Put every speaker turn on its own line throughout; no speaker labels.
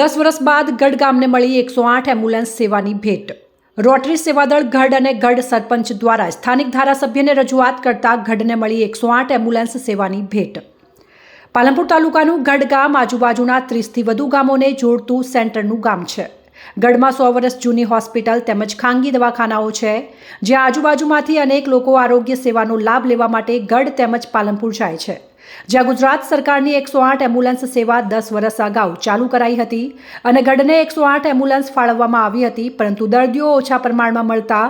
દસ વર્ષ બાદ ગઢ ગામને મળી એકસો આઠ એમ્બ્યુલન્સ સેવાની ભેટ. રોટરી સેવાદળ ગઢ અને ગઢ સરપંચ દ્વારા સ્થાનિક ધારાસભ્યને રજૂઆત કરતા ગઢને મળી એકસો આઠ એમ્બ્યુલન્સ સેવાની ભેટ. પાલનપુર તાલુકાનું ગઢ ગામ આજુબાજુના ત્રીસથી વધુ ગામોને જોડતું સેન્ટરનું ગામ છે. ગઢમાં સો વર્ષ જૂની હોસ્પિટલ તેમજ ખાનગી દવાખાનાઓ છે, જ્યાં આજુબાજુમાંથી અનેક લોકો આરોગ્ય સેવાનો લાભ લેવા માટે ગઢ તેમજ પાલનપુર જાય છે. જ્યાં ગુજરાત સરકારની એકસો આઠ એમ્બ્યુલન્સ સેવા દસ વર્ષ અગાઉ ચાલુ કરાઈ હતી અને ગઢને એકસો આઠ એમ્બ્યુલન્સ ફાળવવામાં આવી હતી, પરંતુ દર્દીઓ ઓછા પ્રમાણમાં મળતા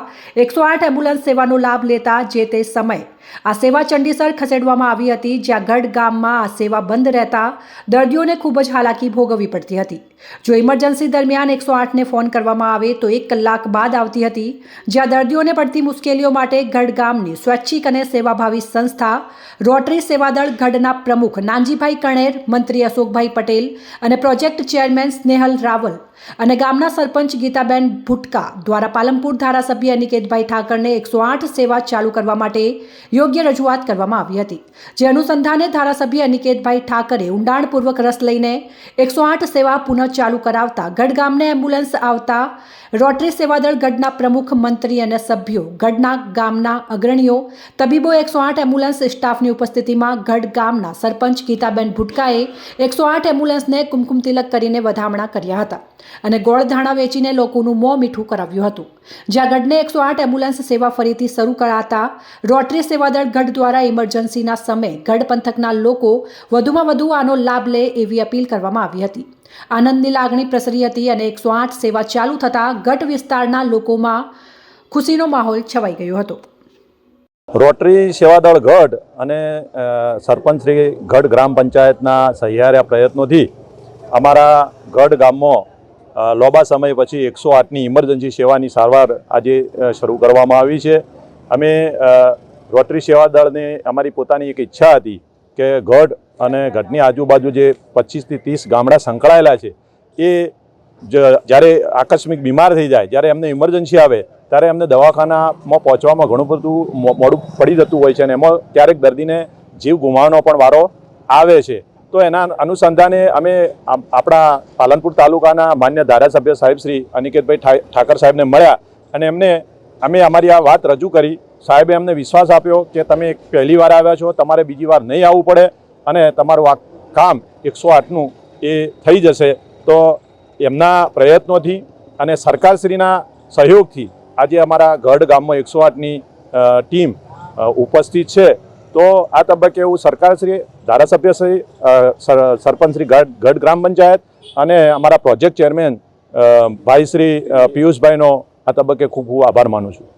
એકસો આઠ એમ્બ્યુલન્સ સેવાનો લાભ લેતા જે તે સમયે આ સેવા ચંડીસર ખસેડવામાં આવી હતી, જ્યાં ગઢ ગામમાં આ સેવા બંધ રહેતા દર્દીઓને ખૂબ જ હાલાકી ભોગવવી પડતી હતી. જો ઇમરજન્સી દરમિયાન એકસો આઠને ફોન કરવામાં આવે તો એક કલાક બાદ આવતી હતી, જ્યાં દર્દીઓને પડતી મુશ્કેલીઓ માટે ગઢ ગામની સ્વૈચ્છિક અને સેવાભાવી સંસ્થા રોટરી સેવાદળ ગઢના પ્રમુખ નાનજીભાઈ કણેર, મંત્રી અશોકભાઈ પટેલ અને પ્રોજેક્ટ ચેરમેન સ્નેહલ રાવલ અને ગામના સરપંચ ગીતાબેન ભુટકા દ્વારા પાલનપુર ધારાસભ્ય અનિકેતભાઈ ઠાકરને એકસો આઠ સેવા ચાલુ કરવા માટે યોગ્ય રજૂઆત કરવામાં આવી હતી. જે અનુસંધાને ધારાસભ્ય અનિકેતભાઈ ઠાકરે ઊંડાણપૂર્વક રસ લઈને એકસો આઠ સેવા પુનઃ ચાલુ કરાવતા ગઢ ગામને એમ્બ્યુલન્સ આવતા રોટરી સેવાદળ ગઢના પ્રમુખ, મંત્રી અને સભ્યો ગઢના ગામના અગ્રણીઓ, તબીબો એકસો આઠ એમ્બ્યુલન્સ સ્ટાફની ઉપસ્થિતિમાં ગઢ ગામના સરપંચ ગીતાબેન ભુટકાએ એકસો આઠ એમ્બ્યુલન્સને કુમકુમ તિલક કરીને વધામણા કર્યા હતા અને ગોળધાણા વેચીને લોકોનું મોં મીઠું કરાવ્યું હતું. જ્યાં ગઢને એકસો આઠ એમ્બ્યુલન્સ સેવા ફરીથી શરૂ કરાતા રોટરી સેવાદળ ગઢ દ્વારા ઇમરજન્સીના સમયે ગઢ પંથકના લોકો વધુમાં વધુ આનો લાભ લે એવી અપીલ કરવામાં આવી હતી. આનંદની લાગણી પ્રસરી હતી અને એકસો આઠ સેવા ચાલુ થતાં ગઢ વિસ્તારના લોકોમાં ખુશીનો માહોલ છવાઈ ગયો હતો.
રોટરી સેવાદળ ગઢ અને સરપંચ શ્રી ગઢ ગ્રામ પંચાયતના સહિયારા પ્રયત્નોથી અમારા ગઢ ગામમાં લોબા સમય પછી એકસો આઠની ઇમરજન્સી સેવાની સારવાર આજે શરૂ કરવામાં આવી છે. અમે રોટરી સેવાદળને અમારી પોતાની એક ઈચ્છા હતી કે ગઢ અને ગઢની આજુબાજુ જે પચીસથી ત્રીસ ગામડા સંકળાયેલા છે, એ જ્યારે આકસ્મિક બીમાર થઈ જાય, જ્યારે એમને ઇમરજન્સી આવે ત્યારે એમને દવાખાનામાં પહોંચવામાં ઘણું બધું મોડું પડી જતું હોય છે અને એમાં ક્યારેક દર્દીને જીવ ગુમાવવાનો પણ વારો આવે છે. તો એના અનુસંધાને અમે આપ- આપણા પાલનપુર તાલુકાના માન્ય ધારાસભ્ય સાહેબ શ્રી અનિકેતભાઈ ઠાકર સાહેબને મળ્યા અને એમને, અમે અમારી આ વાત રજૂ કરી. સાહેબે અમને વિશ્વાસ આપ્યો કે તમે પહેલી વાર આવ્યા છો, તમારે બીજી વાર નહીં આવવું પડે અને તમારું આ કામ એકસો આઠનું એ થઈ જશે. તો એમના પ્રયત્નોથી અને સરકારશ્રીના સહયોગથી આજે અમારા ગઢ ગામમાં એકસો આઠની ટીમ ઉપસ્થિત છે. તો આ તબક્કે હું સરકારશ્રી ધારાસભ્યશ્રી સરપંચશ્રી ગઢ ગઢ ગ્રામ પંચાયત અને અમારા પ્રોજેક્ટ ચેરમેન ભાઈ શ્રી પિયુષભાઈનો આ તબક્કે ખૂબ ખૂબ આભાર માનું છું.